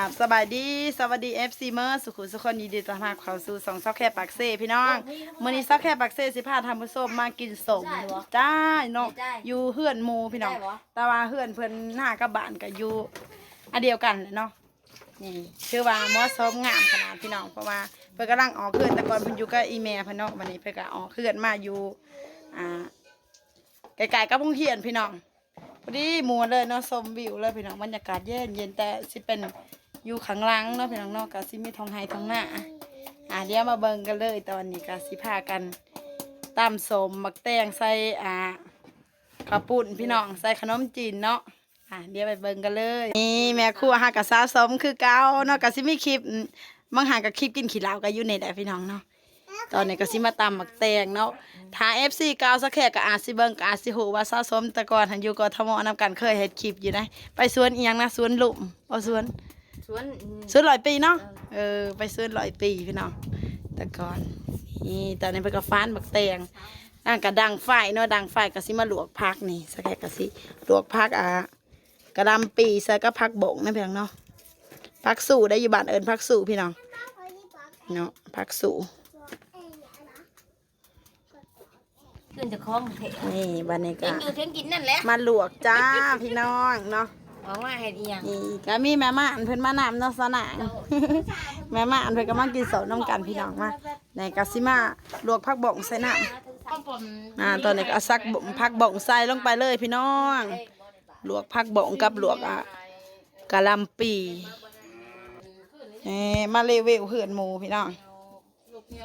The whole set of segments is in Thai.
ครับสบายดี สวัสดีเอฟซีเมอร์สุขุมสุขคนยินดีต้อนรับเข้าสู่สองซอกแค่ปักเซ่พี่น้องมื้อนี้ซอกแค่ปักเซ่สิพาทำผู้ชมมากินสมจ้าเนาะอยู่เฮือนหมู่พี่น้องแต่ว่าเฮือนเพิ่นหน้ากับบ้านก็อยู่อันเดียวกันแหละเนาะนี่ชื่อว่าหมอสมงามขนาดพี่น้องเพราะว่าเพิ่นกำลังออกเฮือนแต่ก่อนเพิ่นอยู่กับอีแม่เพิ่นเนาะวันนี้เพิ่นก็ออกเฮือนมาอยู่อ่าไกลๆกับโรงเรียนพี่น้องพอดีหมูเลยเนาะชมวิวเลยพี่น้องบรรยากาศเย็นเย็นแต่สิเป็น อยู่ข้างหล่างเนาะพี่น้องเนาะก็สิมีทองไฮทองหน้าอ่าเดี๋ยวมาเบิ่งกันเลยตอนนี้ก็สิพากันตำสมมักแตงใส่อ่าข้าวปุ้นพี่น้องใส่ขนมจีนเนาะอ่าเดี๋ยวไปเบิ่งกันเลย นี่แม่ครัวหากะสาวสมคือเก่าเนาะก็สิมีคลิปบางหากับคลิปกินขี้เหล้าก็อยู่ในแหละพี่น้องเนาะตอนนี้ก็สิมาตำหมักแตงเนาะถ้า FC กาสักแค่ก็อาจสิเบิ่งก็อาจสิฮู้ว่าสะสมแต่ก่อนหันอยู่กทมนำกันเคยเฮ็ดคลิปอยู่นะไปสวนเอียงนะสวนลุมบ่สวน วนสวนร้อยปีเนาะเออไปสวนร้อยปีพี่น้องแต่ก่อนนี่ตอนนี้เพิ่นก็ฟ้านหมักแตงนั่นก็ดังไฟเนาะดังไฟก็สิมาลวกผักนี่สักแค่ก็สิลวกผักอ่ากระดำปีใส่ก็ผักบงนะพี่น้องเนาะผักสู่ได้อยู่บ้านเอิ้นผักสู่พี่น้องเนาะผักสู่ขึ้นจะคล้องเถอะนี่บันนี้กิก็นอยู่เที่ยงกินนั่นแหละมาลวกจ้าพี่น้องเนาะ หวังว่าเห็ดอีหยังนี่ก็มีแม่ม่านเพิ่นมานำเนาะสนาง แม่ม่านเพิ่นก็มากินเสาน้ำกันพี่น้องมาในกะสิมาลวกผักบ่งใส่น้ำอ่าตอนนี้ก็เอาซักบ่งผักบ่งใส่ลงไปเลยพี่น้อง ลวกผักบ่งกับลวกอะกะหลำปีนี่มาเลเวลเหือนหมูพี่น้อง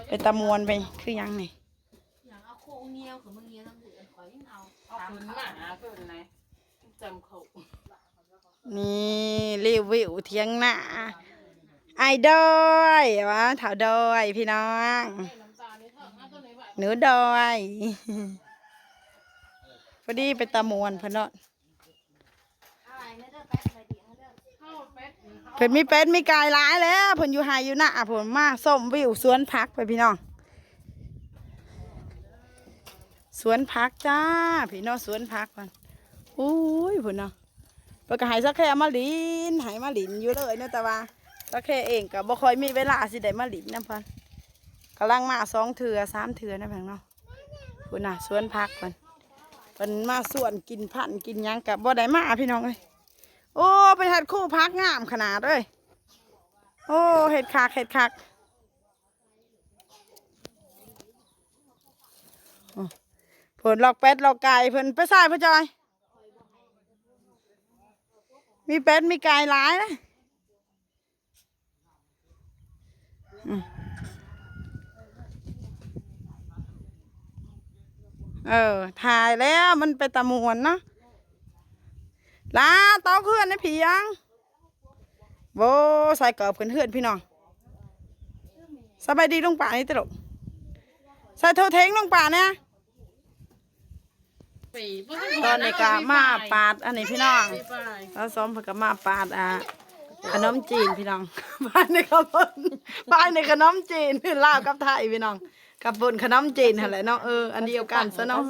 ไปตะมวนไปคือหยังนี่นี่ รีวิวเที่ยงหน้าไอ้ดอยวะเถาดอยพี่น้องหนูดอยพอดีไปตะมวนพนเนเพิ่นมีเป็ดมีไก่หลายแล้วเพิ่นอยู่หายอยู่หน้าเพิ่นมาส้มวิวสวนพักไปพี่น้องสวนพักจ้า พี่น้องสวนพักมันอุ้ยพุ่นเนาะ เพิ่นก็ให้สักแค่มาลินให้มาลินอยู่เลยเนาะแต่ว่าสักแค่เองก็บ่ค่อยมีเวลาสิได้มาลินนำพิ่นกำลังมาสองเถื่อสามเถื่อนะเพิ่นเนาะพุ่นน่ะสวนผักเพิ่นเพิ่นมาสวนกินพันกินยังกับบ่ได้มาพี่น้องเอ้ยโอ้ไปเฮ็ดคู่พักงามขนาดเลยโอ้เฮ็ดคักเฮ็ดคักเพิ่นลอกเป็ดลอกไก่เพิ่นไปใส่พ่อจอย มีเป็ดมีไก่หลายนะเออ ถ่ายแล้วมันไปตะมวนเนาะลาเต้าเพื่อนในผียังโบใส่เกิบเพื่อนเพื่อนพี่น้องสบายดีลงป่านี่ตลกใส่โทเทงลงป่าเนี่ย ตอนนี้ก็มาปาด อันนี้พี่น้องแล้วซ้อมเพิ่นก็มาปาดอ่าขนมจีนพี่น้อง บ้านในขบวนบ้านในขนมจีนลาวกับไทยพี่น้องขับปุ่นขนมจีนหั่นแหละเนาะเอออันเดียวกันซะเนาะ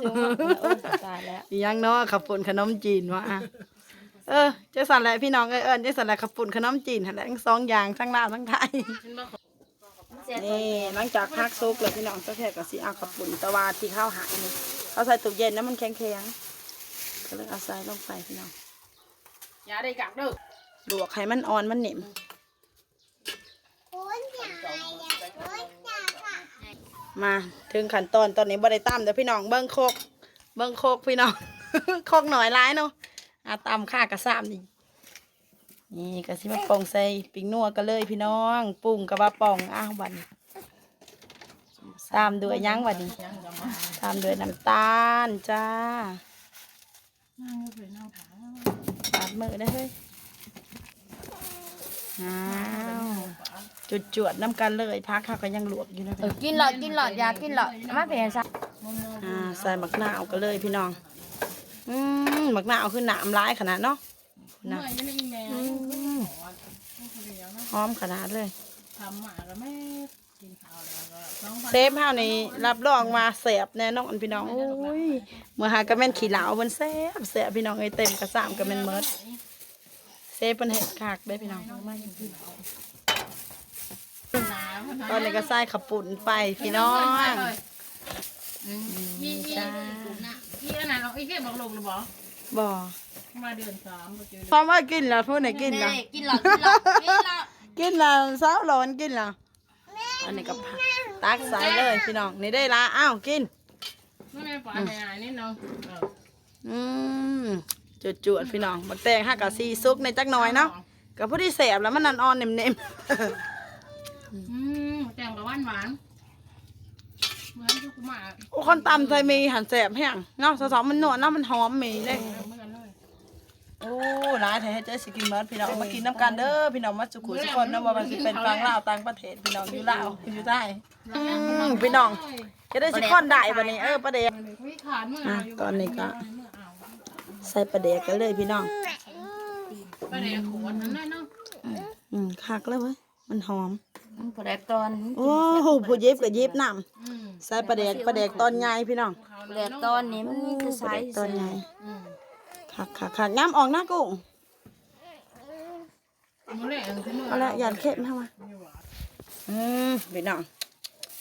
ตายแล้วอีหยังเนาะขับปุ่นขนมจีนวะอะเออเจ๊สันแหละพี่น้องเอ้ยเอิญเจ๊สันแหละขับปุ่นขนมจีนหั่นแหละทั้งสองอย่างทั้งลาวทั้งไทยนี่หลังจากพักซุกเลยพี่น้องก็แค่กับสีเอาขับปุ่นแตะวาที่ข้าวหายนี่ เอาใส่ตู้เย็นนะมันแข็งๆก็เลยเอาใส่ลงไปพี่น้องอย่าได้กักเด้อลวกให้มันอ่อนมันเหน็มมาถึงขั้นตอนตอนนี้บ่ได้ตำเดี๋ยวพี่น้องเบิ้งโคก เบิ้งโคกพี่น้องโคกหน่อยร้ายเนาะอาตำข้ากระซามนี่นี่กระสิมาปองใส่ปิงนัวกันเลยพี่น้องปรุงกับว่าปองอ้าวบัดน ตามด้วยหยังบัดนี้ตามด้วยน้ำตาลจ้าปาดมือได้เฮ้ยอ้าวจุดจวดๆน้ำกันเลยพักเขาก็ยังลวกอยู่นะเออกินหลอดกินหลอดยากินหลอดมาเปลี่ยนซะอ่าใส่หมักหนาวกันเลยพี่น้อง อืมหมักหนาวคือหนามร้ายขนาดเนาะนะยังไม่อีแมวอืมหอมขนาดเลยทำหมาก็ไม่ กินข้าวแล้วก็สองพันเซฟเฮานี่รับรองมาแสบแน่นอนพี่น้องโอ้ยเมื่อหากระแม่นขี้เหลามันแสบแสบพี่น้องเอ้ยเต็มกระสามกระแม่นเมิดแสฟเพิ่นเฮ็ดคักได้อพี่น้องหนาวตอนนี้ก็ใส่ขับปุ่นไปพี่น้องพี่พี่พี่อันนั้นเราไอ้เก็บบอกลงหรือเปล่าบ่มาเดือนสามก็เจอพร้อมว่ากินแล้วพูดไหนกินแล้ว กินหลอดกินหลอดกินหลอดกินแล้วสาวร้อนกินแล้ว อันนี้ก็ตักใส่เลยพี่น้องนี่ได้ละอ้าวกินไม่แม่ปลาใหญ่นี่น้องอืมจุดจวดๆพี่น้องบักแตงห้ากะซีซุกในจักหน่อยเนาะกับผู้ที่เสบแล้วมันนันอ่อนเน็มอืมแจงกับหวานหวานเหมือนทุกหมาๆโอ้คนตำไทยมีหันแสบแห้งเนาะสาวๆมันนวดเนาะมันหอมมีเลยเหมือนกันเลย โอ้ร้ายแท้เจ๊สิกินเมิร์ดพี่น้องมากินน้ำกันเด้อพี่น้องมาสุขุสุคนนะว่ามันสิเป็นฟังลาวต่างประเทศพี่น้องอยู่ลาวอยู่ใต้อืมพี่น้องจะได้สิคอนได้บัดนี้เออประเดี๋ยววิขาดเมื่ออะตอนนี้ก็ใส่ประเดี๋ยวกันเลยพี่น้องประเดี๋ยวขวดนั้นเนาะอืมคักแล้วเว้ยมันหอมมันพอได้ตอนโอ้โหผู้เย็บกับเย็บน้อืมำใส่ประเดี๋ยวประเดี๋ยวตอนใหญ่พี่น้องเหลือตอนนี้มันมีคือปไซลาแดกส์ตอนใหญ่อืม คักคักคักย้ำออกหน้ากุ้งมื้อแรกคือมื้อเอาละหยาดเข้มเข้ามาอืมพี่น้อง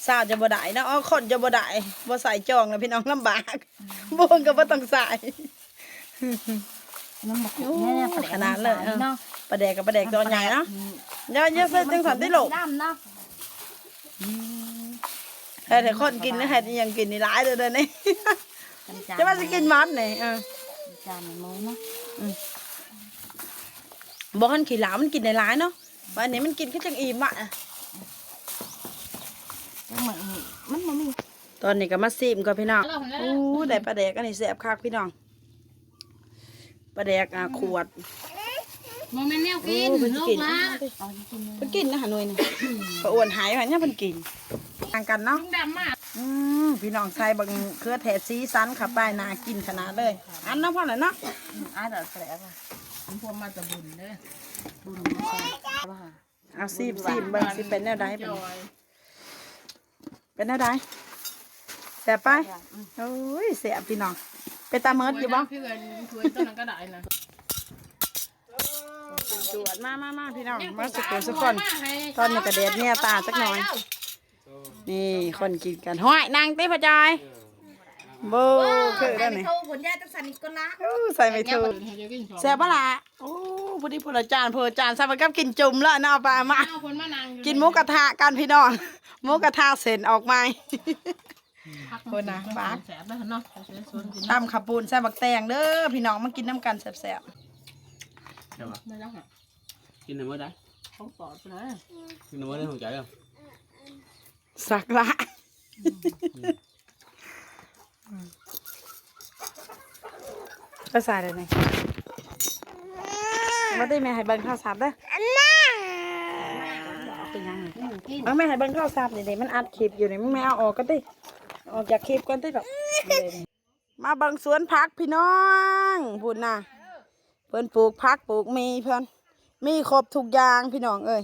สาวจะบ่ได้เนาะอ๋อคนจะบ่ได้บ่ใส่จองแล้วพี่น้องลำบากบ่งก็บ่ต้องใส่น้ำมะขูดเนี่ยขนาดเลยเออเนาะประเดกกับประเดกตอนใหญ่เนาะเดี๋ยวเดี๋ยวใส่จังสันได้หลกน้ำเนาะเฮ้ยแต่คนกินนะเฮ็ดอิหยังกินนี่หลายเด้อเด้อนี่จะมาสิกินมัดนี่เออ จานในมือเนาะบ่คันขี้หลามันกินได้หลายเนาะว่าอันนี้มันกินก็จังอิ่มอะจังเหมือนมันมันมีตอนนี้ก็มาซิมก่อนพี่น้องเราคนนั้นอู้ได้ปลาแดกอันนี้แซ่บคักพี่น้องปลาแดกอะขวดโมเมนต์แนวกินโอ้เพิ่นลูกิกนละเอาจริงเพิ่นกินนะหาหน่วยนี่ก็อ้วนหายไปเนี่ยเพิ่นกินต่างกันเนาะลุงดำมาก อืมพี่น้องใส่บังเครือแถดสีสันขับไปน่ากินขนาดเลย อันเน้ำพ่อหน่อยเนาะๆอะเดี๋ยวแปลว่าผมพวกมาจะบุญเด้อบุญไม่ใช่ว่าเอาซีบซีบเบิ่งสิเป็นแนวใดจเป็นอยเป็นแนวใดแซ่บไปโอ้ยแซ่บพี่น้องเป็นตาเมิดอยู่บ่เพื่อนเพื่อนต้นนั้นก็ได้นะจวดมามามาพี่น้องมาสุกสุกคนตอนนี้กระเด็ดเนี่ยตาสักหน่อย นี่คนกินกันห้อยนางเต้พะจอยโบคือได้ไหนโทรผลยาจังสันอีกคนละอู้ใส่ไม่ถูกแซ่บปะล่ะโอ้พอดีพลจานเพอจานใส่ไปกับกินจุ่มแล้วนะเอาไปมาเอาคนมานั่งกินหมูกระทะกันพี่น้องหมูกระทะเสร็จออกมาคนนะปากแสบแล้วเนาะสวนกินตำขับปูนใส่บักแตงเด้อพี่น้องมากินน้ำกันแซ่บใช่ปะไม่ได้ค่ะกินในมื้อใดเขาปอดไปเลยกินในมื้อได้หัวใจเหรอๆ สักละก็ใส่เลยนี่มาได้แม่ให้เบิ่งข้าวสารเด้อเอาไปยังไงเอาแม่ให้เบิ่งข้าวสารนี่ๆมันอัดคลิปอยู่นี่มึงไม่เอาออกก็ติออกจากคลิปก่อนติแบบมาเบิ่งสวนผักพี่น้องพูดนะเพิ่นปลูกผักปลูกมีเพิ่นมีครบทุกอย่างพี่น้องเอ้ย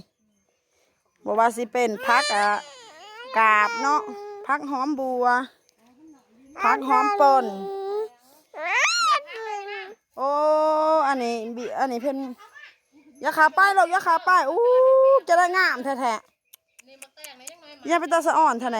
บอกว่าสิเป็นผักอะ กาบเนาะพักหอมบัว พักหอมป่นโอ้อันนี้บีอันนี้เพิ่นอย่าขาป้ายหรอกอย่าขาป้ายอู้จะได้งามแท้ๆอย่าไปตาสะอ่อนเท่าไหน